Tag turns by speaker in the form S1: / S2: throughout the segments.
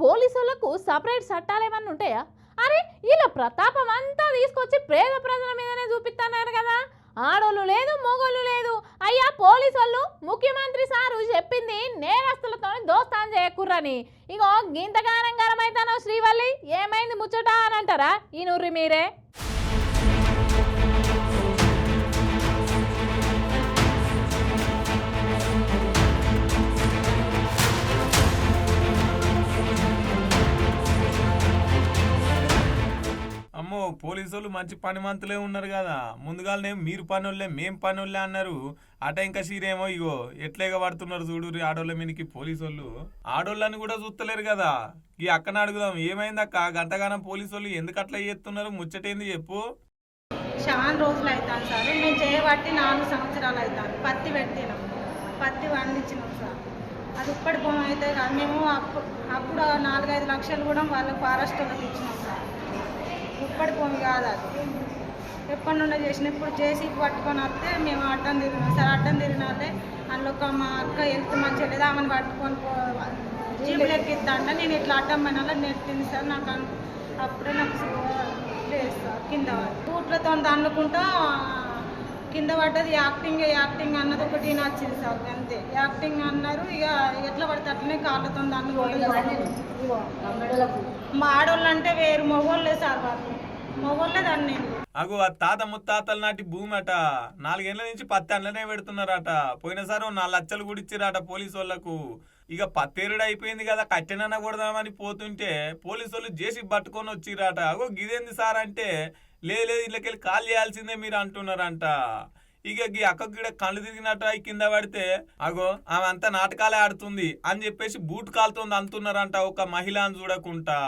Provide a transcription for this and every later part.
S1: పోలీసులకు సపరేట్ చట్టాలు ఏమన్నా ఉంటాయా? అరే ఇలా ప్రతాపం అంతా తీసుకొచ్చి పేద ప్రజల మీదనే చూపిస్తున్నారు కదా. ఆడోళ్ళు లేదు మొగోళ్ళు లేదు. అయ్యా పోలీసు వాళ్ళు ముఖ్యమంత్రి సారు చెప్పింది నేరస్తులతో దోస్తాన్ చేయకుర్రని. ఇగో గింతగానం గరమైతానో శ్రీవల్లి. ఏమైంది ముచ్చట అని అంటారా? ఈ నూర్రి మీరే.
S2: పోలీసులు మంచి పని మంతులే ఉన్నారు కదా. ముందుగానే మీరు పనులే మేం పనులే అన్నారు. అట ఇంకా సీరేమో ఇగో ఎట్లేగా పడుతున్నారు చూడు ఆడోళ్ళ మీదకి పోలీసోళ్ళు. ఆడోళ్ళని కూడా చూస్తలేరు కదా. ఈ అక్కన అడుగుదాం ఏమైంది అక్క? గంటగానం పోలీసోళ్ళు ఎందుకు అట్లా చేస్తున్నారు? ముచ్చటేంది చెప్పు.
S3: చాలా రోజులు అవుతాను సార్. మేము చేయబట్టి నాలుగు సంవత్సరాలు అవుతాను పత్తి పెట్టినాం. పత్తి పండించినాం సార్. అది ఇప్పటి భూమి అయితే మేము అప్పుడు అప్పుడు నాలుగైదు లక్షలు కూడా వాళ్ళకి ఫారెస్ట్ వాళ్ళకి ఇచ్చినాం సార్. ఇప్పటి భూమి కాదు అది. ఎప్పటి నుండో చేసిన ఇప్పుడు చేసి పట్టుకొని వస్తే మేము అడ్డం తిరిగినాం. సార్ అడ్డం తిరిగినాతే అందులో ఒక మా అక్క హెల్త్ మంచిగా లేదు ఆమెను పట్టుకొని జీబులు జీపులు ఎక్కిద్దంట. నేను ఇట్లా అడ్డం పైన నెట్టింది సార్. నాకు అను- అప్పుడే నాకు లేదు సార్ కింద బూట్లతో అనుకుంటా కింద పడ్డది. యాక్టింగ్ యాక్టింగ్ అన్నది ఒకటి నచ్చింది సార్ అంతే. యాక్టింగ్ అన్నారు ఇక ఎట్లా పడితే అట్లనే కాళ్ళతో దాన్ని మా ఆడోళ్ళు అంటే వేరు మొగోళ్ళే సార్ వాళ్ళు మొగోళ్ళే దాన్ని
S2: అగో ఆ తాత ముత్తాతల నాటి భూమి అట నాలుగేళ్ళ నుంచి పత్తి అండ్లనే పెడుతున్నారట. పోయినసారి ఓ నాలుగు లక్షలు కూడా ఇచ్చిరట పోలీసు వాళ్ళకు ఇక పత్తేరుడు అయిపోయింది కదా కట్టెనన్న కొడదామని పోతుంటే పోలీసు వాళ్ళు చేసి పట్టుకొని వచ్చిరట. అగో గిదేంది సార్ అంటే లేదు లేదు ఇళ్ళకెళ్ళి కాల్ చేయాల్సిందే మీరు అంటున్నారంట. ఇక గీ అక్కకు కూడా కళ్ళు తిరిగినట్టు అయి కింద పడితే అగో ఆమె అంతా నాటకాలే ఆడుతుంది అని చెప్పేసి బూట్ కాలుతోంది అంటున్నారంట ఒక మహిళ అని చూడకుండా.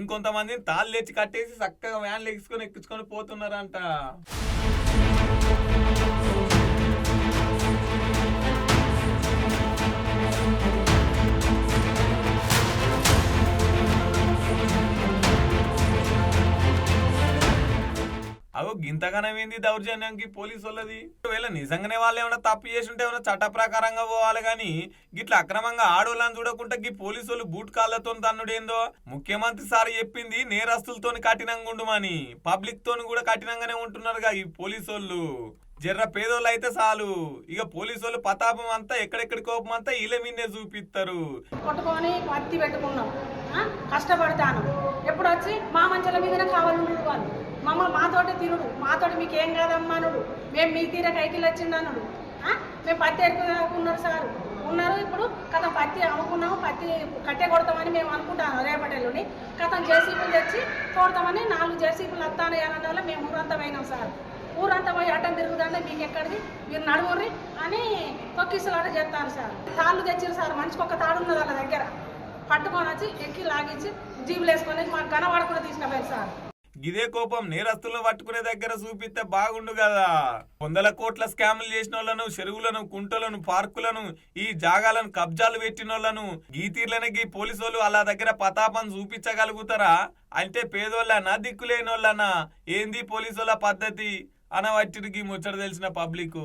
S2: ఇంకొంతమందిని తాళ్ళు లేచి కట్టేసి చక్కగా వ్యాన్లు ఎక్కించుకొని ఎక్కించుకొని పోతున్నారంట. అగో గింతగానం ఏంది దౌర్జన్యానికి పోలీసు వాళ్ళది? ఒకవేళ నిజంగానే వాళ్ళు ఏమైనా తప్పు చేసి ఉంటే ఏమైనా చట్ట ప్రకారంగా పోవాలి కానీ గిట్లా అక్రమంగా ఆడోళ్ళని చూడకుండా గీ పోలీసు వాళ్ళు బూట్ కాళ్ళతో తన్నుడేందో? ముఖ్యమంత్రి సార్ చెప్పింది నేరస్తులతో కఠినంగా ఉండమని పబ్లిక్ తోని కూడా కఠినంగానే ఉంటున్నారుగా ఈ పోలీసు వాళ్ళు. జర్ర పేదోళ్ళు అయితే చాలు. ఇక పోలీసు వాళ్ళు పతాపం అంతా ఎక్కడెక్కడ కోపం అంతా ఇలా మీదే చూపిస్తారు
S3: పట్టుకొని పత్తి పెట్టుకున్నాం. కష్టపడతాను. ఎప్పుడు వచ్చి మా మంచాల మీదనే కావాలనుడు వాళ్ళు మమ్మల్ని మాతోటే తినుడు. మాతోటి మీకు ఏం కాదమ్మానుడు మేము మీ తీర కైకిలు వచ్చిందనుడు మేము పత్తి ఎరుకున్నారు సార్. ఉన్నారు ఇప్పుడు కథ పత్తి అమ్ముకున్నాము పత్తి కట్టె కొడతామని మేము అనుకుంటాను రేపటెల్లుని కథం జేసీపీలు తెచ్చి కొడతామని నాలుగు జేసీపీలు వస్తాను అనడం వల్ల మేము ఊరంతా పోయినాం సార్. ఊరంతా పోయి అడ్డం తిరుగుదంటే మీకు ఎక్కడిది మీరు నడుముర్రి అని తొక్కిసలాట చేస్తారు సార్. తాళ్ళు తెచ్చారు సార్. మనిషికి ఒక తాడు ఉన్నది వాళ్ళ దగ్గర. పట్టుకొని వచ్చి ఎక్కి లాగించి జీబులు వేసుకొని మాకు కనబడకుండా తీసుకుపోయారు సార్.
S2: గిదే కోపం నేరస్తులను పట్టుకునే దగ్గర చూపిస్తే బాగుండు కదా. వందల కోట్ల స్కాములు చేసిన వాళ్ళను చెరువులను కుంటలను పార్కులను ఈ జాగాలను కబ్జాలు పెట్టిన వాళ్ళను గీతీర్లనకి గీ పోలీసు వాళ్ళు అలా దగ్గర పతాపం చూపించగలుగుతారా? అంటే పేదోళ్ళనా దిక్కులేని వాళ్ళనా ఏంది పోలీసు వాళ్ళ పద్ధతి అనవట్టికి ముచ్చట తెలిసిన పబ్లిక్.